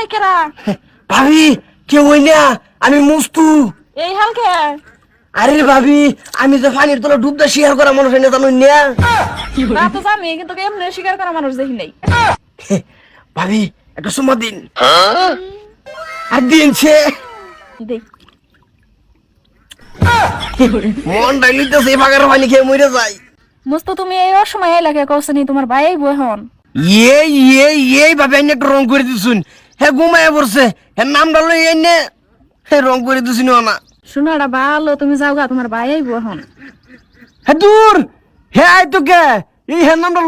এই কেরা ভাবি কেউ ওই না আমি মুস্তু। এই হালকে। আরে ভাবি আমি যে পানির তলে ডুবতে শেয়ার করা মানুষ এনে জানো না। তা তো জানি কিন্তু এমনি স্বীকার করা মানুষ দেখি নাই? ভাবি একটা সুমা দিন। আর দিনছে দেখ মন ডাইলিতেছে ফাঁকার পানি খেয়ে মরে যায়। মস্ত তুমি এই অসময় এলাকায় কৌশনি তোমার ভাই বই হন ইয়ে ইয়ে এই ভাবে একটু রং করে দিছুন। হে ঘুমায় পড়ছে। হে নাম ডালো এনে হে রং করে দিছুন না শোনাটা ভালো তুমি যাও গা তোমার ভাই বই হন হে দূর! হে আই তো কে এই হের নামটা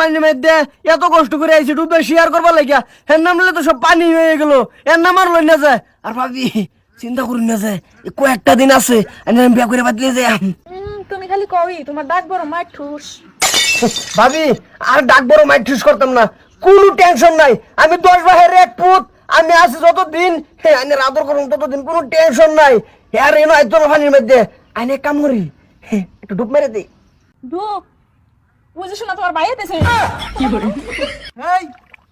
পানি মধ্যে এত কষ্ট করে আইছি ডুবে শেয়ার করবা লাগিয়া। হের নাম তো সব পানি হয়ে গেল। এর নাম আর লই না যায়। আর ভাবি চিন্তা করুন না যায়। কয়েকটা দিন আছে আমি বিয়া করে বাদ দিয়ে যাই তুমি খালি কই তোমার ডাক বড় মাঠ ঠুস ভাবি আর ডাক বড় মাইট ঠুস করতাম না। কোনো টেনশন নাই। আমি দশ বাহের এক পুত আমি আছি যতদিন হে আইনের আদর করুন ততদিন কোনো টেনশন নাই। হে আর এনো না পানির মধ্যে। আইনে এক কাম করি হে, একটু ডুব মেরে দিই ঢুক বুঝিস না তোমার ভাই হইতেছে এই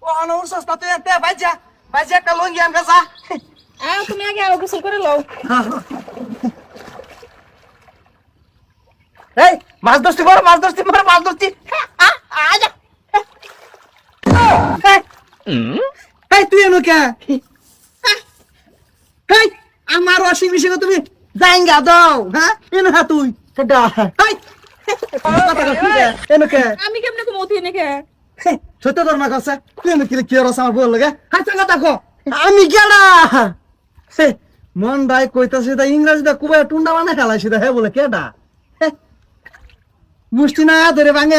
ও আনো উরসস তাতে তে বাজা বাজা একটা লঙ্গি আম কাসা আ তুমি আগে গোসল করে লও। এই মাছ ধরছি বড় মাছ ধরছি বড় মাছ ধরছি। আজা এই তুই এনো কে? এই আমার ওয়াশিং মেশিনে তুমি জাইঙ্গা দাও হ্যাঁ? এনো হ্যাঁ তুই। সেটা। এই এনো কে? আমি কেমনে কো? মতি নেকে সত্য তোর মা কাছে তুই এনো কি কি রস আমার বল লাগে? সঙ্গে দেখো আমি মন ভাই কইতাছে তা ইংরেজিতে কুবে টুন্ডা মানে খেলাইছি হে বলে কেডা? মুষ্টি না ধরে ভাঙে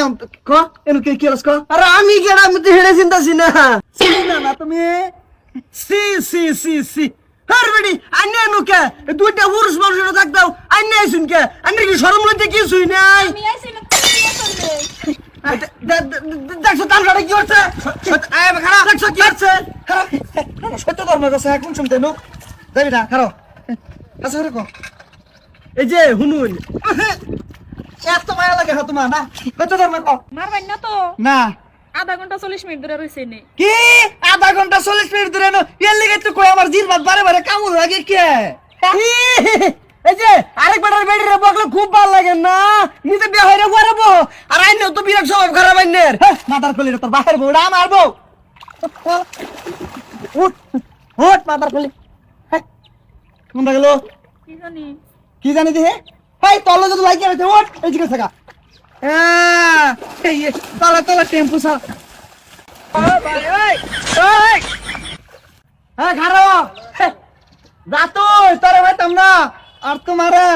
ক এনু কি কি ক? আরে আমি কেডা আমি তো হেড়ে চিন্তাছি না। চিনি না না তুমি? C C C C. হার বেডি কে? এ দুইটা পুরুষ মানুষের থাকতাও আন্নে আইছুন কে? আন্নে কি শরম লইতে কিছুই নাই? আমি আইছি না কি দেখছ তার গাড়ি কি খারাপ দেখছ কি খারাপ সত্য ধর্ম কাছে এখন শুনতে নো যাবি না খারাপ আচ্ছা কো। এই যে হুনুন। এত মায়া লাগে হ্যাঁ তোমার না? সত্য ধর্ম মারবেন না তো? না। আধা ঘণ্টা চল্লিশ মিনিট ধরে রয়েছে নে কি? আধা ঘণ্টা চল্লিশ মিনিট ধরে নো এর লেগে তো কই আমার জির বাদ বারে বারে কামড় লাগে কে? এই যে আরেকবার বেড়ি রে বকলে খুব ভালো লাগে না। নিজে বিয়ে হয়ে পড়াবো আর আইনে তো বিরাট স্বভাব খারাপ আইনের। মাথার কলি তোর বাহের বউটা আমার বউ। উঠ উঠ মাথার কলি। কোনটা গেল কি জানি? কি জানি দিহে? হাই তলে যদি লাগিয়ে রয়েছে ওঠ এই থাকা। হ্যাঁ এই তলে তলে টেম্পু সা হ্যাঁ খারো যাতো তোরে ভাইতাম না। আর তোমারে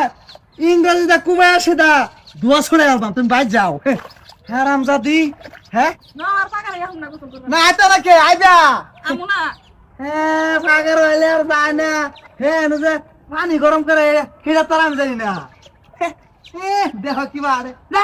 ইংরেজিতে কুবে আসে দা। দুয়া ছড়ে তুমি বাইর যাও। হ্যাঁ জাদি হ্যাঁ না আর না গোসল করবে না আইতা নাকি আইবা। আমু না। হ্যাঁ পাগের হইলে আর যায় না। হ্যাঁ যে পানি গরম করে সেটা তোর আমি জানি না। হ্যাঁ, দেখো কিবা আরে যা